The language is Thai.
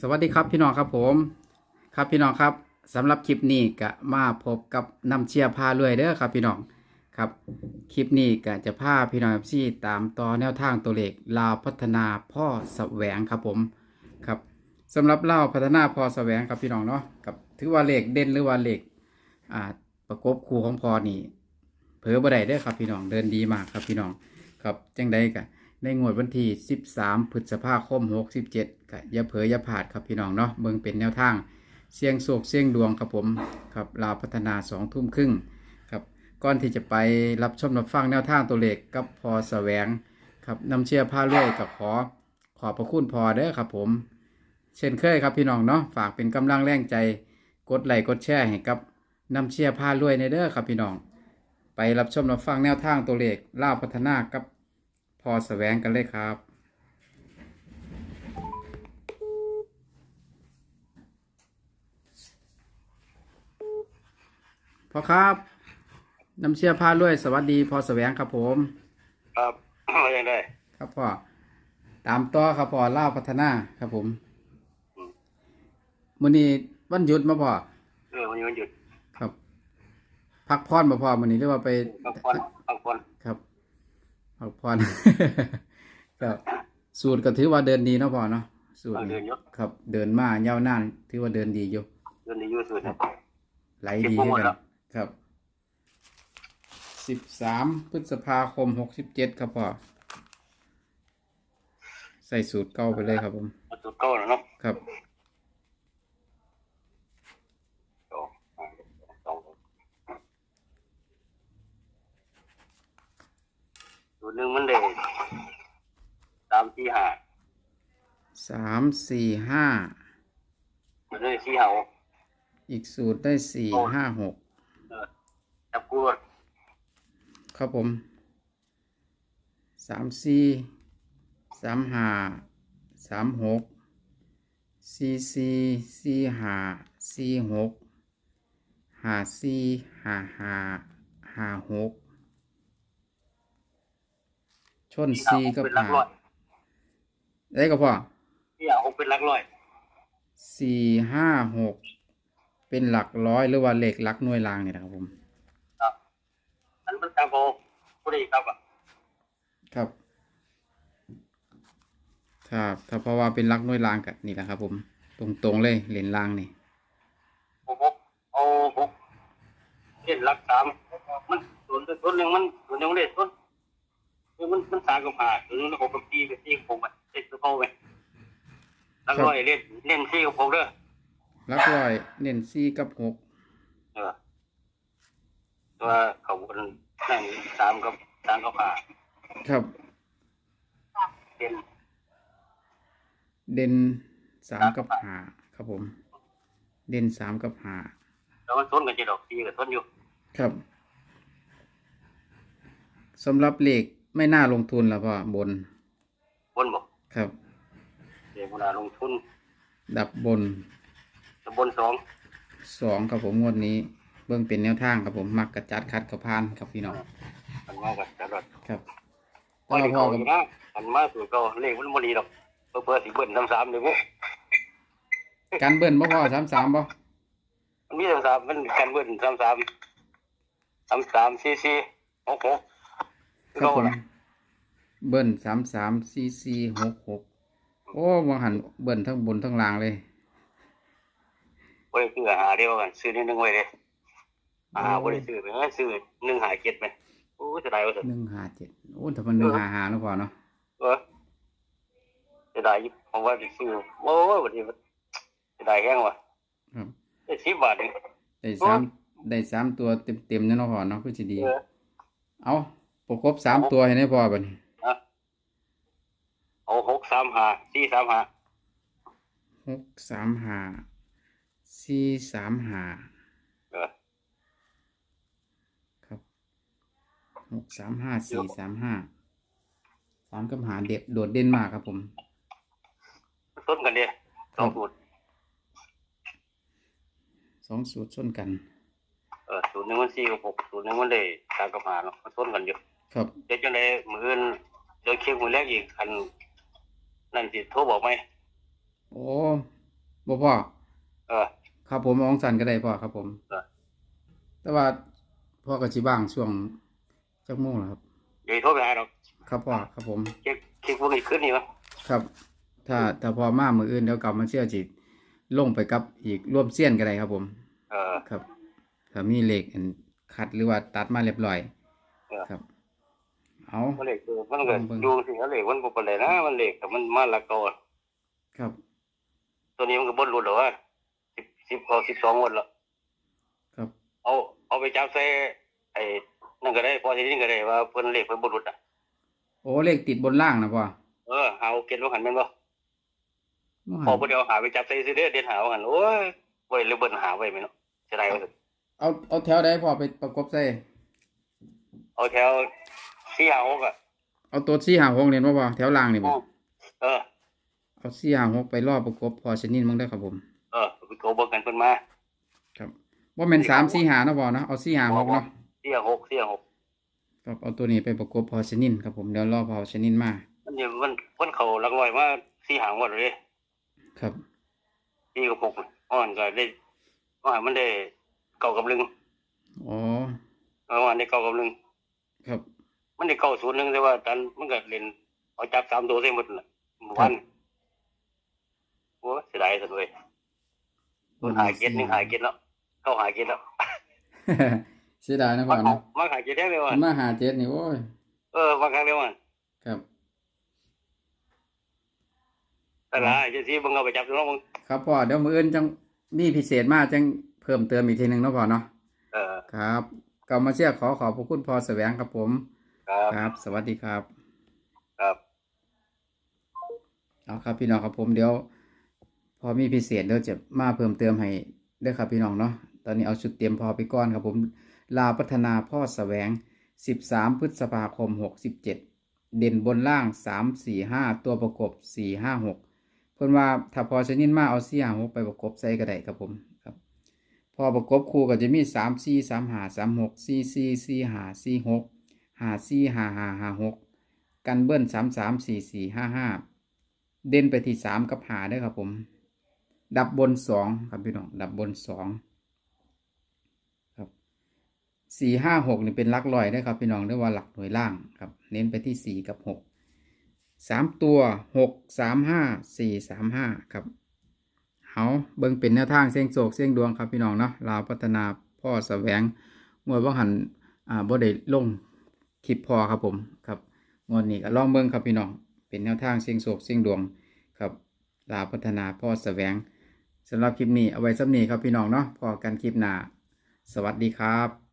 สวัสดีครับพี่น้องครับผมครับพี่น้องครับสำหรับคลิปนี้ก็มาพบกับน้ำเชียร์พาเรื่อยเด้อครับ พี่น้องครับคลิปนี้ก็จะพาพี่น้องที่ตามต่อแนวทางตัวเลขลาวพัฒนาพ่อแสวงครับผมครับสำหรับเล่าพัฒนาพ่อแสวงครับพี่น้องเนาะกับถือว่าเลขเด่นหรือว่าเลขอ่าประกบคู่ของพอนี่เผลอบ่ได้เด้อครับพี่น้องเดินดีมากครับพี่น้องครับจังใดก็ในงวดวันที่ 13 พฤษภาคม 67 ก็อย่าเผลอย่าพลาดครับพี่น้องเนาะเบิ่งเป็นแนวทางเสี่ยงโศกเสี่ยงดวงครับผมครับลาวพัฒนา2ทุ่มครึ่งครับก่อนที่จะไปรับชมรับฟังแนวทางตัวเลขกับพอแสวงครับนำเชียร์ผ้าเรื่อยกับขอขอบพระคุณพอเด้อครับผม เช่นเคยครับพี่น้องเนาะฝากเป็นกำลังแรงใจกดไลค์กดแชร์ให้กับนำเชียร์ผ้ารวยในเด้อครับพี่น้อง ไปรับชมรับฟังแนวทางตัวเลขลาพัฒนากับพอแสวงกันเลยครับ พอครับน้ำเชื่อพาด้วยสวัสดีพอแสวงครับผม ครับว่ายังไงครับพ่อตามต่อครับพ่อเล่าวพัฒนาครับผมมื้อนี้วันหยุดมาพ่อเออวันนี้มันหยุดครับ พักผ่อนมาพ่อมื้อนี้หรือว่าไปพักผ่อนพักผ่อนครับพักผ่อนครับสูตรก็ถือว่าเดินดีเนาะพ่อเนาะสูตรเดินี่นยศครับ เดินมายาวนานถือว่าเดินดีอยู่เดินในยูสุดครับไหลดีเก็บโปรโมขึ้นทแล้กันว ครับสิบสามพฤษภาคมหกสิบเจ็ดครับพ่อใส่สูตรเก่าไปเลยครับผมมาตัวเก้าแล้วเนาะครับสองสองตัวหนึ่งมันเด็สามสี่ห้าสามสี่ห้าตัวหนึ่งสี่ห้าหกอีกสูตรได้สี่ห้าหกเออ จับกูรถครับผมสามสี่สามห้าสามหกสี่สี่สี่ห้าสี่หกห้าสี่ห้าห้าห้าหกชนสี่กับเป็นหลักห้าร้อยได้ก็พอสี่ห้าหกเป็นหลักร้อยสี่ห้าหกเป็นหลักร้อยหรือว่าเลขหลักหน่วยรางเนี่ยนะครับผมครับอัน มันจับโบกูได้ครับอะครับ ถ้าถ้าเพราะว่าเป็นหลักหน่วยรางกับนี่แหละครับ ผม ตรงตรงๆเลยเหรียญรางนี่หกหกเอาหกเล่นหลักสามมันส่วนตัวหนึ่งมันส่วนหนึ่งมันเด็ดส่วนคือมันมันสามกับห้าส่วนหนึ่งหกกับสี่กับสี่กับหกไปเจ็ดกับหกไปหลักร้อยเล่นเล่นสี่กับหกเด้อหลักร้อยเน้นสี่กับหกเออตัวเขาบน นั่นสามกับสามกับห้าครับเล่นเด่นสามกับห้าครับผม เด่นสามกับห้าแล้วมันส้นกันจะดอกสี่กับส้นอยู่ครับสำหรับเลขไม่น่าลงทุนแล้วพ่อบน บนบอกครับเดี๋ยวเวลาลงทุน ดับบนตำบลสองสองครับผมงวดนี้ เบื้องเป็นแนวทางครับผมมักกระจัดคัดกระพานครับพี่น้องมันมากันจะรอดครับพอแต่ดีว่าพ่อเขากับอยู่นะอันมาสู่เก่าเลขมันบ่ดีดอกเพื่อสิเบิ้ลสามสามเดี๋ยวนี้การเบิ้ลบ่พอสามสามบ่มันมีสามสามมันกันเบิ้ลสามสามสามสามสี่สี่หกหกครับผมเบิ้ลสามสามสี่สี่หกหกโอ้มองหันเบิ้ลทั้งบนทั้งล่างเลยบริซื้อหาเดียวกันซื้อนิดนึงไว้เลย หาบริซื้อไปงั้นซื้อหนึ่งหาเจ็ดไหมโอ้จะได้ว่าสุดหนึ่งห้าเจ็ดโอ้ถ้ามันหนึ่งห้าห้าแล้วพอเนาะเออจะได้อยู่ผมว่าจะซื้อโอ้ยวันนี้มันจะได้แห้งว่ะครับได้สิบบาทเองได้สามได้สามตัวเต็มเต็มๆเนี่ยเนาะพอเนาะคือสิดีเออเอาประกบสามตัวให้ได้พอบัดนี้นะเอาหกสามหาสี่สามหาหกสามห้าสี่สามห้า เออ ครับ หกสามห้าสี่สามห้าสามกับหาเด็ดโดดเด่นมากครับผมต้นกันเดียสองสูตรสองสูตรชนกัน เออสูตรหนึ่งมันสี่กับหกสูตรหนึ่งมันได้สามกับหาเนาะมันต้นกันอยู่ครับเดี๋ยวจังไดมืออื่นเดี๋ยวเคียงมือแรกอีกอันนั่นสิโทรบอกไหมโอ้บ่พ่อเออครับผมมองสันก็ได้พ่อครับผมเออแต่ว่าพ่อก็สิบ้างช่วง จักโมงแล้วครับเดี๋ยวโทรไปหาเราครับพ่อครับผมเช็คเช็คพวกนี้ขึ้นนี่มั้ยครับ ถ้าถ้าพอมามืออื่นเดี๋ยวกลับมาเชื่อจิลงไปกับอีกร่วมเสี้ยนก็ได้ครับ ผม เออครับถ้ามีเหล็กอันคัดหรือว่าตัดมาเรียบร้อยเออครับ เอามันเหล็กตัวมันก็เบิ่งดูสิเหล็กมันบ่เป็นไรนะมันเหล็กแต่มันมาละกอครับ ตัวนี้มันก็บ่หลุดหรอกว่าสิบสิบเอาสิบสองวันละครับ เอาเอาไปจับใส่ไอ้ นั่นก็ได้พอที่นี่ก็ได้ว่าเพิ่นเหล็กเพิ่นบ่หลุดอะโอ้เหล็กติดบนล่างนะพ่อเออหาเอาเก็บไว้หันแม่นบ่บ่พอหันบ่ได้เอาหาไปจับใส่ซิเด้อเด็ดหาว่าหันโอ้ยบ่ได้เลยเบิ่นหาไว้แม่นเนาะเสียดายว่าซั่นเอาเอาแถวใดพ่อไปประกบใส่เอาแถวสี่หาหกอะเอาตัวสี่หาหกเนี่ยมาพ่อแถวล่างนี่บ่เออเอาสี่หาหกไปรอบประกบพอชนิดมั้งได้อครับผม เออไปโทรเบิ่งกันเพิ่นมา ครับว่าเป็นสามสี่หาเนาะพ่อเนาะเอาสี่หาหกเนาะ สี่หาหกสี่หาหกครับเอาตัวนี้ไปประกบพอชนิดครับผมเดี๋ยวรอพอชนิดมามันนี่มันเพิ่นเข้าหลักร้อยมาสี่หางวดเลยครับสี่กับหกอ่อนก็ได้ว่ามันได้เก่ากับลึงอ๋อเออว่าได้เก่ากับลึงครับ มันได้เก่าศูนย์หนึงแต่ว่าตอนมันก็เล่นเอาจับสามตัวเส้นหมดน่ะเมื่อวันโอ้เสียดายสุดเว้ยมันหายเก็ดหนึงหายเก็ดแล้วเข้าหายเก็ดแล้ว เสียดายนะพ่มาอหาเนาะมาหายเก็ดได้ไหมวะมาหาเจ็ดนี่โอ้ยเออมาครั้งเดียวมันครับแต่ละเจะที่มึงเอาไปจับตัวน้องมึงครับพ่อเดี๋ยวมื้ออื่นจังมีพิเศษมากจังเพิ่มเติมอีกทีหนึงเนาะพ่อเนาะเออครับกลับมาเชื่อขอขอบพระคุณพ่อแสวงครับผมครับครับ สวัสดีครับ ครับเอาครับพี่น้องครับผมเดี๋ยว พอมีพิเศษเดี๋ยวจะมาเพิ่มเติมให้เด้อครับพี่น้องเนาะตอนนี้เอาชุดเตรียมพอไปก่อนครับผม ลาวพัฒนาพ่อแสวง 13 พฤษภาคม 67 เด่นบนล่าง 3 4 5 ตัวประกบ 4 5 6 เพิ่นว่าถ้าพอชนิดมาเอา4 5 6ไปประกบใส่ก็ได้ครับผมครับ พอประกบคู่ก็จะมี 3 4 3 5 3 6 4 4 4 5 4 6 5 4 5 5 5 6 กันเบิ้ล 3 3 4 4 5 5 เด่นไปที่ 3 กับ5เด้ครับผม ดับบน 2 ครับพี่น้อง ดับบน 2 4 5 6นี่เป็นหลักร้อยเด้ครับพี่น้องเรียกว่าหลักหน่วยล่างครับ เน้นไปที่4กับ6 3ตัว6 3 5 4 3 5ครับเอาเบิ่งเป็นแนวทางเสียงโศกเสียงดวงครับพี่น้องเนาะลาวพัฒนาพ่อแสวงงวดว่าหันอ่าบ่ได้ลงคลิปพอครับผมครับงวดนี้ก็ลองเบิ่งครับพี่น้องเป็นแนวทางเสียงโศกเสียงดวงครับลาวพัฒนาพ่อแสวงสำหรับคลิปนี้เอาไว้สำนี้ครับพี่น้องเนาะพอกันคลิปหน้าสวัสดีครับ